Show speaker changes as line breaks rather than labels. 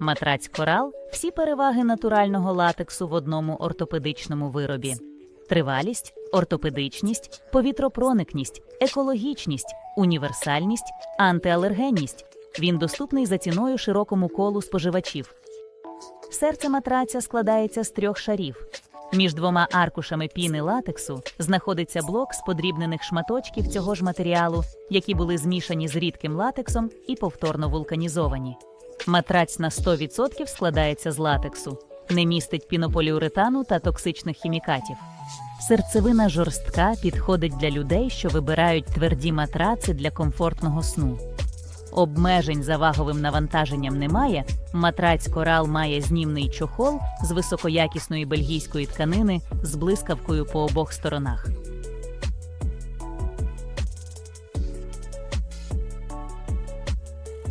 Матрац корал всі переваги натурального латексу в одному ортопедичному виробі: тривалість, ортопедичність, повітропроникність, екологічність, універсальність, антиалергенність. Він доступний за ціною широкому колу споживачів. Серце матраця складається з трьох шарів. Між двома аркушами піни латексу знаходиться блок з подрібнених шматочків цього ж матеріалу, які були змішані з рідким латексом і повторно вулканізовані. Матраць на 100% складається з латексу, не містить пінополіуретану та токсичних хімікатів. Серцевина жорстка підходить для людей, що вибирають тверді матраци для комфортного сну. Обмежень за ваговим навантаженням немає. Матраць корал має знімний чохол з високоякісної бельгійської тканини з блискавкою по обох сторонах.